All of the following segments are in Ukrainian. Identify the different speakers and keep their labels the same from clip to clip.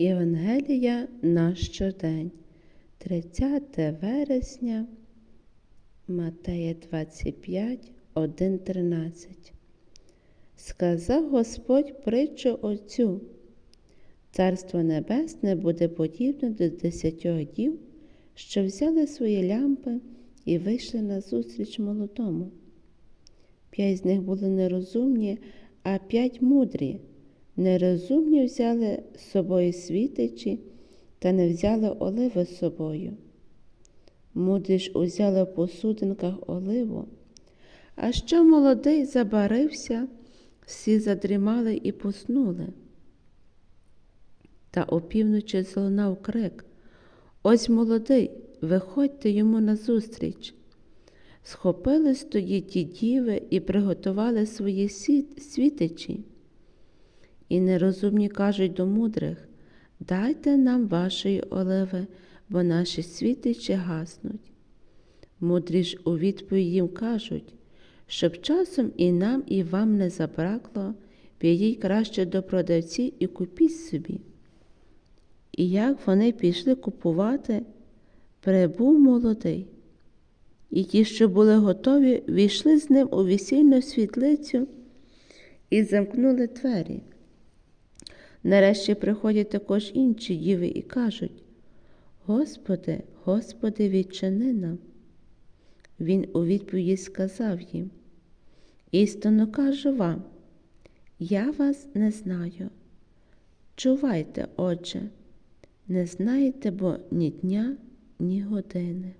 Speaker 1: Євангелія на щодень, 30 вересня, Матея 25, 1, 13. Сказав Господь притчу оцю. Царство Небесне буде подібне до десятьох дів, що взяли свої лямпи і вийшли назустріч молодому. П'ять з них були нерозумні, а п'ять мудрі. Нерозумні взяли з собою світичі та не взяли оливи з собою. Мудрі ж узяли в посудинках оливу. А що молодий забарився, всі задрімали і поснули. Та опівночі злунав крик Ось молодий, виходьте йому назустріч. Схопились тоді ті діви і приготували свої світичі. І нерозумні кажуть до мудрих Дайте нам вашої оливи, бо наші світичі гаснуть. Мудрі ж у відповідь їм кажуть, щоб часом і нам, і вам не забракло, підіть краще до продавців і купіть собі. І як вони пішли купувати, прибув молодий. І ті, що були готові, війшли з ним у весільну світлицю і замкнули двері. Нарешті приходять також інші діви і кажуть Господи, Господи, відчини нам. Він у відповіді сказав їм Істинно кажу вам, я вас не знаю. Чувайте, Отже, не знаєте бо ні дня, ні години.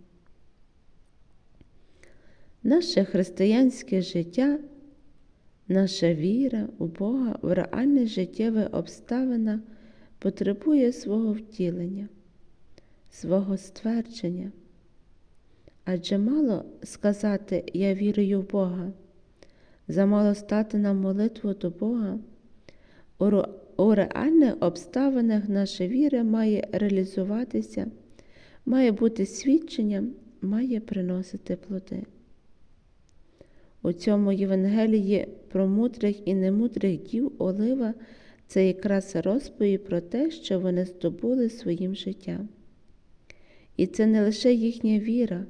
Speaker 1: Наше християнське життя, наша віра у Бога в реальне життєве обставина потребує свого втілення, свого ствердження. Адже мало сказати Я вірую в Бога, замало стати на молитву до Бога. У реальних обставинах наша віра має реалізуватися, має бути свідченням, має приносити плоди. У цьому Євангелії про мудрих і немудрих дів Олива це якраз розповідь про те, що вони здобули своїм життям. І це не лише їхня віра,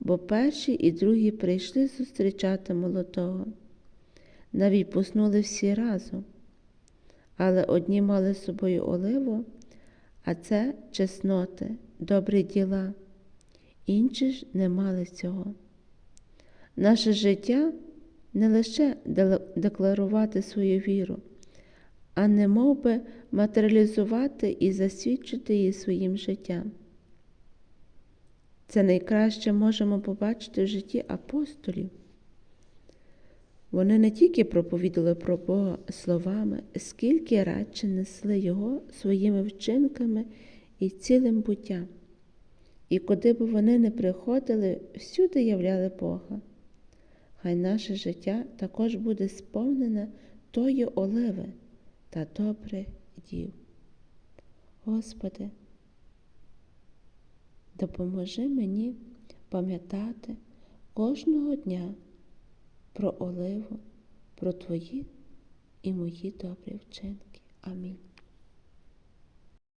Speaker 1: бо перші і другі прийшли зустрічати молодого. Навіть поснули всі разом. Але одні мали з собою оливу, а це чесноти, добрі діла, інші ж не мали цього. Наше життя не лише декларувати свою віру, а не мов би матеріалізувати і засвідчити її своїм життям. Це найкраще можемо побачити в житті апостолів. Вони не тільки проповідали про Бога словами, скільки радше несли Його своїми вчинками і цілим буттям. І куди б вони не приходили, всюди являли Бога. Хай наше життя також буде сповнене тої оливи та добрих дів. Господи, допоможи мені пам'ятати кожного дня про оливу, про Твої і мої добрі вчинки. Амінь.